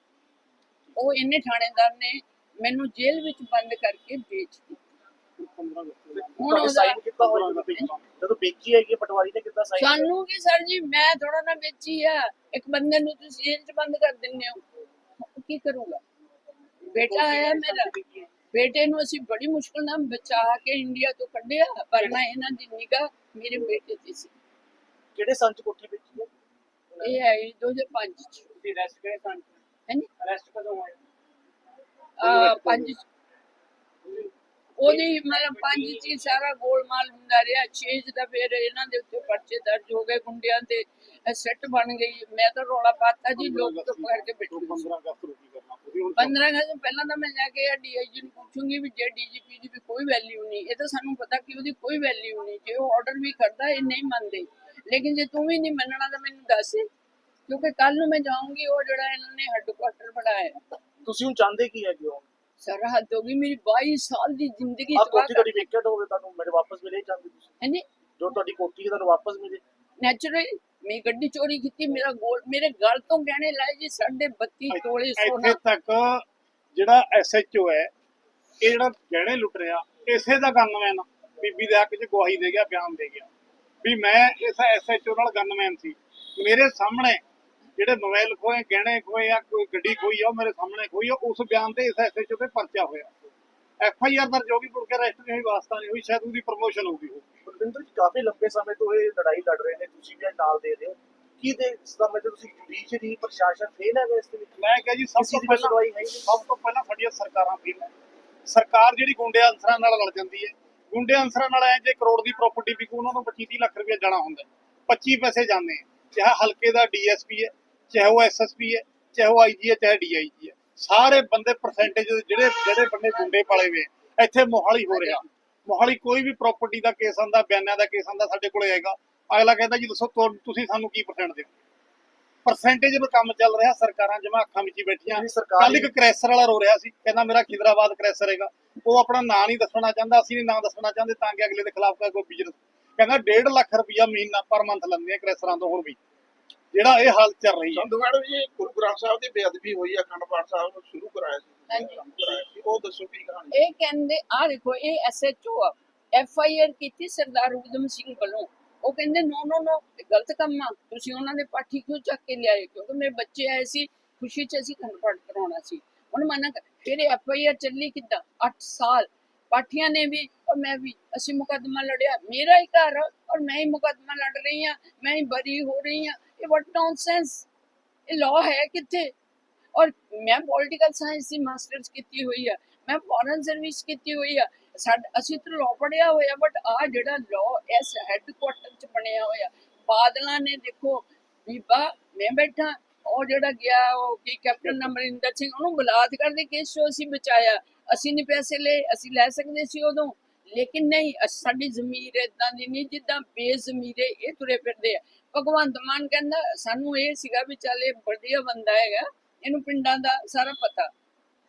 ਉਹ ਇਹਨੇ ਥਾਣੇਦਾਰ ਨੇ ਮੈਨੂੰ ਜੇਲ੍ਹ ਵਿੱਚ ਬੰਦ ਕਰਕੇ ਵੇਚ ਦਿੱਤੀ। 15 ਅਗਸਤ ਨੂੰ। ਹੁਣ ਤੁਹਾਡੇ ਉਹਦਾ ਸਾਈਨ ਕੀਤਾ ਹੋਇਆ ਜਦੋਂ ਵੇਚੀ ਜਦੋਂ ਵੇਚੀ ਹੈਗੀ ਹੈ, ਪਟਵਾਰੀ ਨੇ ਕਿੱਦਾਂ ਸਾਈਨ ਸਾਨੂੰ ਕੀ ਸਰ ਜੀ ਮੈਂ ਥੋੜਾ ਨਾ ਵੇਚੀ ਆ ਇੱਕ ਬੰਦੇ ਨੂੰ ਤੁਸੀਂ ਜੇਲ੍ਹ ਚ ਬੰਦ ਕਰ ਦਿੰਦੇ ਹੋ ਕੀ ਕਰੂੰਗਾ ਬੇਟਾ ਹੈ ਮੇਰਾ ਬੇਟੇ ਨੂੰ ਅਸੀਂ ਬੜੀ ਮੁਸ਼ਕਲ ਨਾਲ ਬਚਾ ਕੇ ਇੰਡੀਆ ਤੋਂ ਕੱਢਿਆ ਪਰ ਨਾ ਇਹਨਾਂ ਦੀ ਨਿਗਾਹ ਮੇਰੇ ਬੇਟੇ ਤੇ ਸੀ ਕਿਹੜੇ ਸੰਚ ਕੋਠੀ ਵੇਚੀ ਹੈ ਇਹ ਹੈ 2005 ਚ ਤੁਸੀਂ ਰੈਸਟ ਕਰੇ ਸੰਚ ਹਾਂਜੀ ਅਰੈਸਟ ਕਦੋਂ ਹੋਇਆ ਆ ਪੰਜ ਉਹਦੀ ਮਤਲਬ ਪੰਜ ਹੀ ਸਾਰਾ ਗੋਲਮਾਲ ਹੁੰਦਾ ਰਿਹਾ ਛੇ ਤਾਂ ਫਿਰ ਇਹਨਾਂ ਦੇ ਉੱਤੇ ਪਰਚੇ ਦਰਜ ਹੋ ਗਏ ਗੁੰਡਿਆਂ ਤੇ ਸੈੱਟ ਬਣ ਗਈ ਮੈਂ ਤਾਂ ਰੋਲਾ ਪਾਤਾ ਜੀ ਲੋਕ ਚੁੱਪ ਕਰਕੇ ਬੈਠੇ ਤੋਂ ਹੋਏ ਸੀ। 15 ਅਗਸਤ ਨੂੰ ਕੀ ਕਰਨਾ ਤੁਸੀਂ ਹੁਣ 15 ਅਗਸਤ ਪਹਿਲਾਂ ਤਾਂ ਮੈਂ ਜਾ ਕੇ ਡੀਆਈਜੀ ਨੂੰ ਪੁੱਛੂੰਗੀ ਵੀ ਜੇ ਡੀਜੀਪੀ ਦੀ ਵੀ ਕੋਈ ਵੈਲਿਊ ਨਹੀਂ ਇਹ ਤਾਂ ਸਾਨੂੰ ਪਤਾ ਕਿ ਉਹਦੀ ਕੋਈ ਵੈਲਿਊ ਨਹੀਂ ਜੇ ਉਹ ਆਰਡਰ ਵੀ ਕਰਦਾ ਇਹ ਨਹੀਂ ਮੰਨਦੇ। ਲੇਕਿਨ ਜੇ ਤੂੰ ਵੀ ਨਹੀਂ ਮੰਨਣਾ ਤਾਂ ਮੈਨੂੰ ਦੱਸ ਕਿਉਂਕਿ ਕੱਲ ਨੂੰ ਮੈਂ ਜਾਊਂਗੀ ਉਹ ਜਿਹੜਾ ਇਹਨਾਂ ਨੇ ਹੈੱਡਕੁਆਟਰ ਬਣਾਇਆ। ਤੁਸੀਂ ਹੁਣ ਚਾਹੁੰਦੇ ਕੀ ਹੋ? ਸਰਹੱਦ ਹੋ ਗਈ ਮੇਰੀ 22 ਸਾਲ ਦੀ ਜ਼ਿੰਦਗੀ ਆ ਤਬਾਹ ਕੋਠੀ ਤੁਹਾਡੀ ਵੇਕੈਂਟ ਹੋਵੇ ਤੁਹਾਨੂੰ ਮੇਰੇ ਵਾਪਸ ਮਿਲੇ ਚਾਹੁੰਦੇ ਤੁਸੀਂ ਹਾਂਜੀ ਜੋ ਤੁਹਾਡੀ ਕੋਠੀ ਹੈ ਤੁਹਾਨੂੰ ਵਾਪਸ ਮਿਲੇ। ਨੈਚੁਰਲੀ ਮੈਂ ਗੱਡੀ ਚੋਰੀ ਕੀਤੀ ਮੇਰਾ ਗੋਲ ਮੇਰੇ ਗਲ ਤੋਂ ਗਹਿਣੇ ਲਾਏ ਜੀ ਸਾਢੇ 32 ਤੋਲੇ ਸੋਨਾ। ਇੱਥੇ ਤੱਕ ਜਿਹੜਾ ਐਸਐਚਓ ਹੈ ਇਹ ਜਿਹੜਾ ਗਹਿਣੇ ਲੁੱਟ ਰਿਹਾ ਇਸੇ ਦਾ ਗਨਮੈਨ ਬੀਬੀ ਦੇ ਹੱਕ 'ਚ ਗਵਾਹੀ ਦੇ ਗਿਆ ਬਿਆਨ ਦੇ ਗਿਆ। ਵੀ ਮੈਂ ਇਸ ਐਸਐਚਓ ਨਾਲ ਗਨਮੈਨ ਸੀ। ਮੇਰੇ ਸਾਹਮਣੇ ਜਿਹੜੇ ਮੋਬਾਈਲ ਖੋਏ ਗਹਿਣੇ ਖੋਏ ਆ ਕੋਈ ਗੱਡੀ ਖੋਈ ਆ ਉਹ ਮੇਰੇ ਸਾਹਮਣੇ ਖੋਈ ਆ ਉਸ ਬਿਆਨ ਤੇ ਇਸ ਐਸਐਚਓ ਤੇ ਪਰਚਾ ਹੋਇਆ। ਐਫ ਆਈ ਆਰ ਦਰਜ ਹੋ ਗਈ ਮੁੜ ਕੇ ਰਜਿਸਟਰ ਨਹੀਂ ਹੋਈ ਵਾਸਤਾ ਨਹੀਂ ਹੋਈ ਸ਼ਾਇਦ ਉਹਦੀ ਪ੍ਰਮੋਸ਼ਨ ਹੋ ਗਈ ਬਲਵਿੰਦਰ ਜੀ ਕਾਫੀ ਲੰਬੇ ਸਮੇਂ ਤੋਂ ਇਹ ਲੜਾਈ ਲੜ ਰਹੇ ਨੇ ਤੁਸੀਂ ਵੀ ਨਾਲ ਦੇ ਰਹੇ ਹੋ। ਕੀ ਦੇ ਸਮੇਂ ਤੋਂ ਤੁਸੀਂ ਜੁਡੀਸ਼ਰੀ ਪ੍ਰਸ਼ਾਸਨ ਫੇਲ ਹੈ ਇਸ ਦੇ ਵਿੱਚ? ਮੈਂ ਕਿਹਾ ਜੀ ਸਭ ਤੋਂ ਪਹਿਲਾਂ। ਸਭ ਤੋਂ ਪਹਿਲਾਂ ਸਾਡੀਆਂ ਸਰਕਾਰਾਂ ਫੇਲ ਹੈ। ਸਰਕਾਰ ਜਿਹੜੀ ਗੁੰਡੇ ਅਨਸਰਾਂ ਨਾਲ ਲੜ ਜਾਂਦੀ ਹੈ। ਗੁੰਡੇ ਅਨਸਰਾਂ ਨਾਲ ਐ ਜੇ ਕਰੋੜ ਦੀ ਪ੍ਰਾਪਰਟੀ ਵਿਕੂ ਉਹਨਾਂ ਨੂੰ 25 30 ਲੱਖ ਰੁਪਏ ਜਾਣਾ ਹੁੰਦਾ ਹੈ। 25 ਪੈਸੇ ਜਾਂਦੇ ਆ ਚਾਹੇ ਹਲਕੇ ਦਾ ਡੀਐਸਪੀ ਹੈ। ਚਾਹੇ ਉਹ ਐਸਐਸਪੀ ਹੈ ਚਾਹੇ ਉਹ ਆਈਜੀ ਹੈ ਚਾਹੇ ਡੀਆਈਜੀ ਹੈ। ਸਾਰੇ ਬੰਦੇ ਪਰਸੈਂਟੇਜ ਜਿਹੜੇ ਜਿਹੜੇ ਬੰਦੇ ਗੁੰਡੇ ਪਾਲੇ ਆ, ਇੱਥੇ ਮੋਹਾਲੀ ਹੋ ਰਿਹਾ। ਮੋਹਾਲੀ ਕੋਈ ਵੀ ਪ੍ਰਾਪਰਟੀ ਦਾ ਕੇਸ ਆਂਦਾ ਬਿਆਨਾਂ ਦਾ ਕੇਸ ਆਂਦਾ ਸਾਡੇ ਕੋਲੇ ਆਏਗਾ। ਅਗਲਾ ਕਹਿੰਦਾ ਜੀ ਦੱਸੋ ਤੁਸੀਂ ਸਾਨੂੰ ਕੀ ਪਰਸੈਂਟ ਦਿਓ? ਪਰਸੈਂਟੇਜ ਦਾ ਕੰਮ ਚੱਲ ਰਿਹਾ ਸਰਕਾਰਾਂ ਜਮਾ ਅੱਖਾਂ ਵਿੱਚ ਬੈਠੀਆਂ। ਕੱਲ ਇੱਕ ਕ੍ਰੈਸਰ ਵਾਲਾ ਰੋ ਰਿਹਾ ਸੀ ਕਹਿੰਦਾ ਮੇਰਾ ਖਿਦਰਾਬਾਦ ਕ੍ਰੈਸਰ ਹੈਗਾ। ਉਹ ਆਪਣਾ ਨਾਂ ਨਹੀਂ ਦੱਸਣਾ ਚਾਹੁੰਦਾ ਅਸੀਂ ਨਹੀਂ ਨਾਂ ਦੱਸਣਾ ਚਾਹੁੰਦੇ ਤਾਂ ਕਿ ਅਗਲੇ ਦੇ ਖਿਲਾਫ ਕੋਈ ਬਿਜ਼ਨਸ ਕਹਿੰਦਾ 1.5 ਲੱਖ ਰੁਪਇਆ ਮਹੀਨਾ ਪਰ ਮੰਥ ਲੈਂਦੇ ਆ ਕ੍ਰੈਸਰਾਂ ਤੋਂ ਹੁਣ ਵੀ। ਜਿਹੜਾ ਇਹ ਹਾਲ ਚੱਲ ਰਹੀ ਹੈ। ਸੰਧੂ ਮੈਡਮ ਜੀ ਗੁਰੂ ਗ੍ਰੰਥ ਸਾਹਿਬ ਦੀ ਬੇਅਦਬੀ ਹੋਈ ਅਖੰਡ ਪਾਠ ਸਾਹਿਬ ਨੂੰ ਸ਼ੁਰੂ ਕਰਾਇਆ ਸੀ। ਹਾਂਜੀ। ਕਰਾਇਆ ਸੀ। ਉਹ ਦੱਸੋ ਕੀ ਕਹਾਣੀ ਇਹ ਕਹਿੰਦੇ ਆ ਦੇਖੋ ਇਹ ਐਸਐਚਓ ਆ। ਐਫ ਆਈ ਆਰ ਕੀਤੀ ਸਰਦਾਰ ਉਦਮ ਸਿੰਘ ਵੱਲੋਂ। ਉਹ ਕਹਿੰਦੇ ਨੋ ਨੋ ਨੋ ਗਲਤ ਕੰਮ ਆ। ਤੁਸੀਂ ਉਹਨਾਂ ਦੇ ਪਾਠੀ ਕਿਉਂ ਚੱਕ ਕੇ ਲਿਆਏ? ਕਿਉਂਕਿ ਮੇਰੇ ਬੱਚੇ ਆਏ ਸੀ ਖੁਸ਼ੀ ਚ ਅਸੀਂ ਕਨਵਰਟ ਕਰਾਉਣਾ ਸੀ। ਹੁਣ ਮਨਾ ਕਰ ਫਿਰ ਐਫ ਆਈ ਆਰ ਚੱਲੀ ਕਿੱਦਾਂ? 8 ਸਾਲ। ਪਾਠੀਆਂ ਨੇ ਵੀ ਔਰ ਮੈਂ ਵੀ ਅਸੀਂ ਮੁਕੱਦਮਾ ਲੜਿਆ। ਮੇਰਾ ਹੀ ਘਰ ਆ ਔਰ ਮੈਂ ਹੀ ਮੁਕੱਦਮਾ ਲੜ ਰਹੀ ਹਾਂ ਮੈਂ ਹੀ ਬਰੀ ਹੋ ਰਹੀ ਹਾਂ ਇਹ ਵਾਟ ਨੌਨਸੈਂਸ ਇਹ ਲਾਅ ਹੈ ਕਿੱਥੇ ਔਰ ਮੈਂ ਪੋਲਿਟੀਕਲ ਸਾਇੰਸ ਦੀ ਮਾਸਟਰਸ ਕੀਤੀ ਹੋਈ ਆ। ਮੈਂ ਫੋਰਨ ਸਰਵਿਸ ਕੀਤੀ ਹੋਈ ਆ। ਅਸੀਂ ਤਾਂ ਲਾਅ ਪੜਿਆ ਹੋਇਆ ਬਟ ਆ ਜਿਹੜਾ ਲਾਅ ਇਸ ਹੈੱਡਕੁਆਟਰ ਚ ਬਣਿਆ ਹੋਇਆ, ਬਾਦਲਾਂ ਨੇ ਦੇਖੋ, ਬੀਬਾ, ਮੈਂ ਬੈਠਾ, ਉਹ ਜਿਹੜਾ ਗਿਆ, ਉਹ ਕੀ ਕੈਪਟਨ ਅਮਰਿੰਦਰ ਸਿੰਘ, ਉਹਨੂੰ ਬਲਾਤਕਾਰ ਦੇ ਕੇਸ ਚੋਂ ਅਸੀਂ ਬਚਾਇਆ। ਅਸੀਂ ਨਹੀਂ ਪੈਸੇ ਲਏ, ਅਸੀਂ ਲੈ ਸਕਦੇ ਸੀ ਉਦੋਂ। ਲੇਕਿਨ ਨਹੀਂ ਸਾਡੀ ਜ਼ਮੀਰ ਇਦਾਂ ਦੀ ਨਹੀਂ ਜਿੱਦਾਂ ਬੇਜ਼ਮੀਰੇ ਇਹ ਤੁਰੇ ਫਿਰਦੇ ਆ। ਭਗਵੰਤ ਮਾਨ ਕਹਿੰਦਾ, ਸਾਨੂੰ ਇਹ ਸੀਗਾ ਵੀ ਚੱਲ ਇਹ ਵਧੀਆ ਬੰਦਾ ਹੈਗਾ, ਇਹਨੂੰ ਪਿੰਡਾਂ ਦਾ ਸਾਰਾ ਪਤਾ।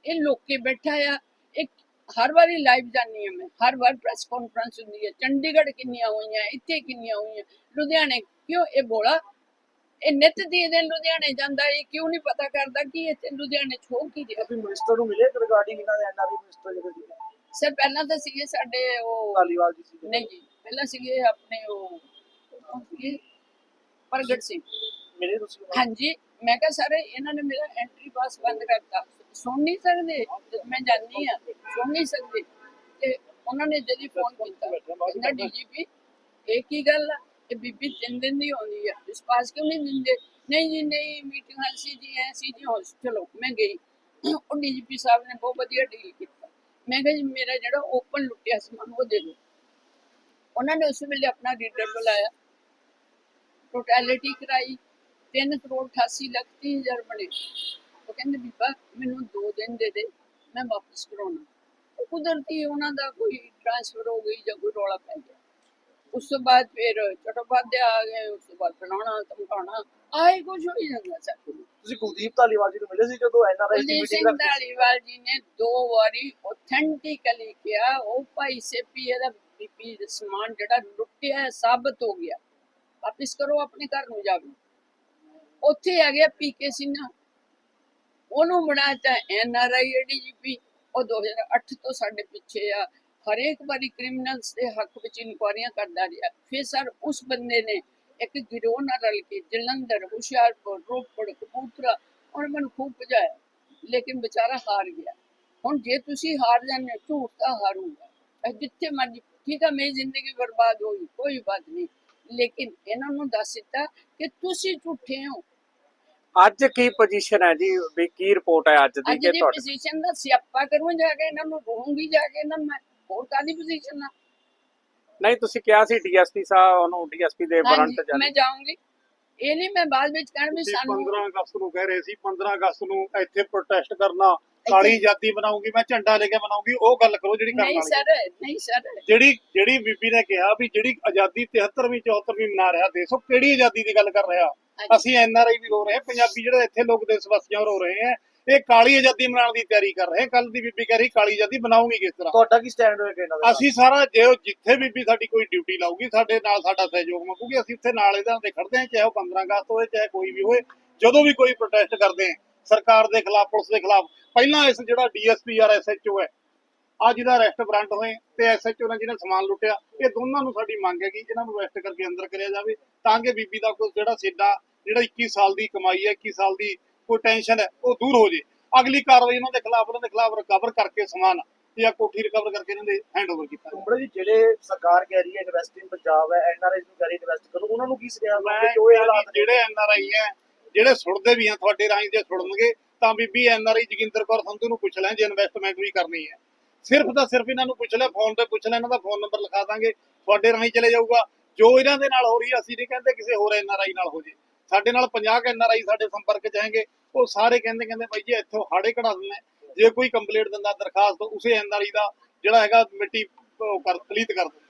ਇਹ ਲੋਕੇ ਬੈਠਾ ਆ, ਇੱਕ ਹਰ ਵਾਰੀ ਲਾਈਵ ਜਾਂਦੀ ਹਾਂ ਮੈਂ, ਹਰ ਵਾਰ ਪ੍ਰੈਸ ਕਾਨਫਰੰਸ ਹੁੰਦੀ ਹੈ ਚੰਡੀਗੜ੍ਹ ਕਿੰਨੀਆਂ ਹੋਈਆਂ, ਇੱਥੇ ਕਿੰਨੀਆਂ ਹੋਈਆਂ, ਲੁਧਿਆਣੇ ਕਿਉਂ ਇਹ ਬੋਲਾ? ਇਹ ਨਿਤ ਦੀ ਦਿਨ ਲੁਧਿਆਣੇ ਜਾਂਦਾ, ਇਹ ਕਿਉਂ ਨਹੀਂ ਪਤਾ ਕਰਦਾ ਕਿ ਇੱਥੇ ਲੁਧਿਆਣੇ ਚ ਕੀ ਰਿਹਾ? ਮਿਨਿਸਟਰ ਨੂੰ ਮਿਲੇ ਰਿਗਾਰਡਿੰਗ ਇਹਨਾਂ ਦੇ ਐਨਆਰਆਈ ਮਿਨਿਸਟਰ ਜਿਹੜੇ ਸਰ ਪਹਿਲਾਂ ਤਾਂ ਸੀਗੇ ਸਾਡੇ ਉਹ ਧਾਲੀਵਾਲ ਜੀ ਸੀ ਨਹੀਂ ਜੀ ਪਹਿਲਾਂ ਸੀਗੇ ਆਪਣੇ ਉਹ ਕੌਣ ਸੀਗੇ? ਪ੍ਰਗਟ ਸਿੰਘ। ਮਿਲੇ ਤੁਸੀਂ? ਹਾਂਜੀ ਮੈਂ ਕਿਹਾ ਸਰ ਇਹਨਾਂ ਨੇ ਮੇਰਾ ਐਂਟਰੀ ਪਾਸ ਬੰਦ ਕਰਤਾ। ਸੁਣ ਨਹੀਂ ਸਕਦੇ? ਮੈਂ ਜਾਣੀ ਆ ਸੁਣ ਨਹੀਂ ਸਕਦੇ? ਤੇ ਉਹਨਾਂ ਨੇ ਜਦੀ ਫੋਨ ਕੀਤਾ। ਕਹਿੰਦਾ ਡੀਜੀਪੀ ਇਹ ਕੀ ਗੱਲ ਆ? ਇਹ ਬੀਬੀ ਤਿੰਨ ਦਿਨ ਦੀ ਆਉਂਦੀ ਆ। ਇਸ ਪਾਸ ਕਿਉਂ ਨਹੀਂ ਦਿੰਦੇ? ਨਹੀਂ ਜੀ ਨਹੀਂ ਮੀਟਿੰਗ ਹਾਂ ਸੀ ਜੀ ਐ ਸੀ ਜੀ ਚਲੋ ਮੈਂ ਗਈ। ਉਹ ਡੀਜੀਪੀ ਸਾਹਿਬ ਨੇ ਬਹੁਤ ਵਧੀਆ ਡੀਲ ਕੀਤਾ। ਮੈਂ ਕਿਹਾ ਜੀ, ਮੇਰਾ ਜਿਹੜਾ ਓਪਨ ਲੁੱਟਿਆ ਸੀ ਮੈਨੂੰ ਉਹ ਦੇ ਦਿਓ। ਉਹਨਾਂ ਨੇ ਉਸ ਵੇਲੇ ਆਪਣਾ ਰੀਡਰ ਬੁਲਾਇਆ। ਟੋਟੈਲਿਟੀ ਕਰਾਈ 3 ਕਰੋੜ 88 ਲੱਖ 30 ਹਜ਼ਾਰ ਬਣੇ। ਉਹ ਕਹਿੰਦੇ, ਬੀਬਾ, ਮੈਨੂੰ 2 ਦਿਨ ਦੇ ਦੇ, ਮੈਂ ਵਾਪਸ ਕਰਾਉਣਾ। ਕੁਦਰਤੀ ਉਹਨਾਂ ਦਾ ਕੋਈ ਟ੍ਰਾਂਸਫਰ ਹੋ ਗਈ ਜਾਂ ਕੋਈ ਰੌਲਾ ਪੈ ਗਿਆ। ਉਸ ਤੋਂ ਬਾਅਦ ਫਿਰ ਚਟੋਪਾਧਿਆ ਆ ਗਏ ਉਸ ਤੋਂ ਬਾਅਦ ਬਣਾਉਣਾ ਧਮਕਾਉਣਾ ਆਏ ਕੁਝ ਹੋ ਹੀ ਜਾਂਦਾ ਸਾਡੇ ਨੂੰ। ਤੁਸੀਂ ਕੁਲਦੀਪ ਧਾਲੀਵਾਲ ਜੀ ਨੂੰ ਮਿਲੇ ਸੀ ਜਦੋਂ ਐਨਆਰਆਈ ਦੀ ਮੀਟਿੰਗ ਸੀ? ਧਾਲੀਵਾਲ ਜੀ ਨੇ ਦੋ ਵਾਰੀ ਆਥੈਂਟਿਕਲੀ ਕਿਹਾ ਉਹ ਭਾਈ ਸੇਪੀ ਇਹਦਾ ਬੀਪੀ ਦਾ ਸਮਾਨ ਜਿਹੜਾ ਲੁੱਟਿਆ ਹੈ ਸਾਬਤ ਹੋ ਗਿਆ। ਵਾਪਿਸ ਕਰੋ ਆਪਣੇ ਘਰ ਨੂੰ ਜਾਵੇ ਉੱਥੇ ਆ ਗਿਆ ਪੀਕੇ ਸਿਨਹਾ ਉਹਨੂੰ ਬਣਾਤਾ ਐਨਆਰਆਈ ਏਡੀਜੀਪੀ ਉਹ 2008 ਤੋਂ ਸਾਡੇ ਪਿੱਛੇ ਆ। ਹਰੇਕ ਵਾਰੀ ਕ੍ਰਿਮੀਨਲਸ ਦੇ ਹੱਕ ਵਿੱਚ ਇਨਕੁਆਰੀਆਂ ਕਰਦਾ ਰਿਹਾ ਫਿਰ ਸਰ ਉਸ ਬੰਦੇ ਨੇ ਇੱਕ ਗਿਰੋਹ ਨਾਲ ਰਲ ਕੇ ਜਲੰਧਰ ਹੁਸ਼ਿਆਰਪੁਰ ਰੋਪੜ ਕਪੂਰਥਲਾ ਉਹਨੇ ਮੈਨੂੰ ਖੂਬ ਭਜਾਇਆ ਲੇਕਿਨ ਵਿਚਾਰਾ ਹਾਰ ਗਿਆ। ਹੁਣ ਜੇ ਤੁਸੀਂ ਹਾਰ ਜਾਂਦੇ ਹੋ, ਝੂਠ ਤਾਂ ਹਾਰੂਗਾ। ਜਿੱਥੇ ਮਰਜ਼ੀ ਠੀਕ ਆ ਮੇਰੀ ਜ਼ਿੰਦਗੀ ਬਰਬਾਦ ਹੋਈ ਕੋਈ ਬਾਤ ਨਹੀਂ। ਲੇਕਿਨ ਇਹਨਾਂ ਨੂੰ ਦੱਸ ਦਿੱਤਾ ਕਿ ਤੁਸੀਂ ਝੂਠੇ ਹੋ। ਅੱਜ ਕੀ ਪੋਜੀਸ਼ਨ ਹੈ ਜੀ? ਵੀ ਕੀ ਰਿਪੋਰਟ ਹੈ ਅੱਜ ਦੀ ਅੱਜ ਕਿ ਦੀ ਤੁਹਾਡੇ ਪੋਜੀਸ਼ਨ ਦਾ ਸਿਆਪਾ ਕਰੂੰ ਜਾ ਕੇ ਇਹਨਾਂ ਨੂੰ ਰੋਹੂੰਗੀ ਜਾ ਕੇ ਇਹਨਾਂ ਮੈਂ ਹੋਰ ਕਾਦੀ ਪੋਜੀਸ਼ਨ ਆ? ਨਹੀਂ ਤੁਸੀਂ ਕਿਹਾ ਸੀ ਡੀਐਸਪੀ ਸਾਹਿਬ ਨੂੰ ਡੀਐਸਪੀ ਦੇ ਵਾਰੰਟ ਹਾਂਜੀ, ਮੈਂ ਜਾਊਂਗੀ। ਇਹ ਨਹੀਂ ਮੈਂ ਬਾਅਦ ਵਿੱਚ ਕਹਿਣ ਵੀ ਸਾਨੂੰ 15 ਅਗਸਤ ਨੂੰ ਕਹਿ ਰਹੇ ਸੀ 15 ਅਗਸਤ ਨੂੰ ਇੱਥੇ ਪ੍ਰੋਟੈਸਟ ਕਰਨਾ ਕਾਲੀ ਆਜ਼ਾਦੀ ਬਣਾਉਂਗੀ ਮੈਂ ਝੰਡਾ ਲੈ ਕੇ ਬਣਾਉਂਗੀ ਉਹ ਗੱਲ ਕਰੋ ਜਿਹੜੀ ਕਰਨ ਨਹੀਂ ਵਾਲੀ ਸਰ ਨਹੀਂ ਸਰ। ਜਿਹੜੀ ਜਿਹੜੀ ਬੀਬੀ ਨੇ ਕਿਹਾ ਵੀ ਜਿਹੜੀ ਆਜ਼ਾਦੀ 73ਵੀਂ 74ਵੀਂ ਮਨਾ ਰਿਹਾ ਦੇਸ਼ ਉਹ ਕਿਹੜੀ ਆਜ਼ਾਦੀ ਦੀ ਗੱਲ ਕਰ ਰਿਹਾ। ਅਸੀਂ ਐਨਆਰਆਈ ਵੀ ਰੋ ਰਹੇ ਪੰਜਾਬੀ ਜਿਹੜੇ ਇੱਥੇ ਲੋਕ ਦੇਸ਼ ਵਾਸੀਆਂ ਰੋ ਰਹੇ ਹੈ ਇਹ ਕਾਲੀ ਆਜ਼ਾਦੀ ਮਨਾਉਣ ਦੀ ਤਿਆਰੀ ਕਰ ਰਹੇ ਕੱਲ ਦੀ ਬੀਬੀ ਕਹਿ ਰਹੀ ਕਾਲੀ ਆਜ਼ਾਦੀ ਬਣਾਉਂਗੀ ਕਿਸ ਤਰ੍ਹਾਂ? ਤੁਹਾਡਾ ਕੀ ਸਟੈਂਡ ਹੋਏਗਾ ਇਹਨਾਂ ਦਾ ਅਸੀਂ ਸਾਰਾ ਜੇ ਜਿੱਥੇ ਬੀਬੀ ਸਾਡੀ ਕੋਈ ਡਿਊਟੀ ਲਾਊਗੀ ਸਾਡੇ ਨਾਲ ਸਾਡਾ ਸਹਿਯੋਗ ਮੰਗੂਗੀ ਅਸੀਂ ਉੱਥੇ ਨਾਲ ਇਹਦੇ ਦੇ ਖੜਦੇ ਹਾਂ ਚਾਹੇ ਉਹ 15 ਅਗਸਤ ਹੋਏ ਚਾਹੇ ਕੋਈ ਵੀ ਹੋਏ ਜਦੋਂ ਵੀ ਕੋਈ ਪ੍ਰੋਟੈਸਟ ਕਰਦੇ ਹਾਂ ਸਰਕਾਰ ਦੇ ਖਿਲਾਫ ਪੁਲਿਸ ਦੇ ਖਿਲਾਫ। ਪਹਿਲਾਂ ਇਸ ਜਿਹੜਾ ਡੀਐਸਪੀ ਆਰ ਐਸਐਚਓ ਹੈ ਆ ਜਿਹਦਾ ਅਰੈਸਟ ਵਾਰੰਟ ਹੋਏ ਤੇ ਐਸਐਚਓ ਨੇ ਜਿਹਨੇ ਸਮਾਨ ਲੁੱਟਿਆ ਇਹ ਦੋਨਾਂ ਨੂੰ ਸਾਡੀ ਮੰਗ ਹੈਗੀ ਇਹਨਾਂ ਨੂੰ ਅਰੈਸਟ ਕਰਕੇ ਅੰਦਰ ਕਰਿਆ ਜਾਵੇ ਤਾਂ ਕਿ ਬੀਬੀ ਦਾ ਕੋਈ ਜਿਹੜਾ ਸਿੱਧਾ ਜਿਹੜਾ 21 ਸਾਲ ਦੀ ਕਮਾਈ ਹੈ 21 ਸਾਲ ਦੀ ਕੋਈ ਟੈਨਸ਼ਨ ਹੈ ਉਹ ਦੂਰ ਹੋ ਜੇ। ਅਗਲੀ ਕਾਰਵਾਈ ਉਹਨਾਂ ਦੇ ਖਿਲਾਫ ਉਹਨਾਂ ਦੇ ਖਿਲਾਫ ਰਿਕਵਰ ਕਰਕੇ ਸਮਾਨ ਜਾਂ ਕੋਠੀ ਰਿਕਵਰ ਕਰਕੇ ਇਹਨਾਂ ਦੇ ਹੈਂਡਓਵਰ ਕੀਤਾ ਕੁੰਬੜੇ ਜੀ ਜਿਹੜੇ ਸਰਕਾਰ ਕਹਿ ਰਹੀ ਹੈ ਇਨਵੈਸਟ ਇਨ ਪੰਜਾਬ ਹੈ ਐਨਆਰਆਈ ਨੂੰ ਕਹਿ ਰਹੀ ਇਨਵੈਸਟ ਕਰੋ ਉਹਨਾਂ ਨੂੰ ਕੀ ਸੁਨੇਹਾ ਮੈਂ ਜੋ ਇਹ ਹਾਲਾਤ ਜਿਹੜੇ ਐਨਆਰਆਈ ਹੈ ਜਿਹੜੇ ਸੁਣਦੇ ਵੀ ਆ ਤੁਹਾਡੇ ਰਾਹੀਂ ਜੇ ਸੁਣਨਗੇ ਤਾਂ ਬੀਬੀ ਐਨਆਰਆਈ ਜਗਿੰਦਰ ਕੌਰ ਸੰਧੂ ਨੂੰ ਪੁੱਛ ਲੈ ਜੇ ਇਨਵੈਸਟਮੈਂਟ ਵੀ ਕਰਨੀ ਹੈ। ਸਿਰਫ ਤਾਂ ਸਿਰਫ ਇਹਨਾਂ ਨੂੰ ਪੁੱਛ ਲੈ ਫੋਨ ਤੇ ਪੁੱਛ ਲੈ ਇਹਨਾਂ ਦਾ ਫੋਨ ਨੰਬਰ ਲਿਖਾ ਦਾਂਗੇ ਤੁਹਾਡੇ ਰਾਹੀਂ ਚਲੇ ਜਾਊਗਾ। ਜੋ ਇਹਨਾਂ ਦੇ ਨਾਲ ਹੋ ਰਹੀ ਅਸੀਂ ਨਹੀਂ ਕਹਿੰਦੇ ਕਿਸੇ ਹੋਰ ਐਨਆਰਆਈ ਨਾਲ ਹੋ ਜੇ। ਸਾਡੇ ਨਾਲ 50 ਆਈ ਸਾਡੇ ਸੰਪਰਕ ਚ ਹੈਗੇ, ਉਹ ਸਾਰੇ ਕਹਿੰਦੇ ਕਹਿੰਦੇ ਬਾਈ ਜੀ ਇੱਥੋਂ ਹਾੜੇ ਕਢਾ ਦਿੰਦੇ ਜੇ ਕੋਈ ਕੰਪਲੀਟ ਦਿੰਦਾ, ਦਰਖਾਸਤ, ਉਸੇ ਐਨ ਆਰ ਆਈ ਦਾ ਜਿਹੜਾ ਹੈਗਾ ਮਿੱਟੀ ਕਰ, ਪਲੀਤ ਕਰ ਦਿੰਦੇ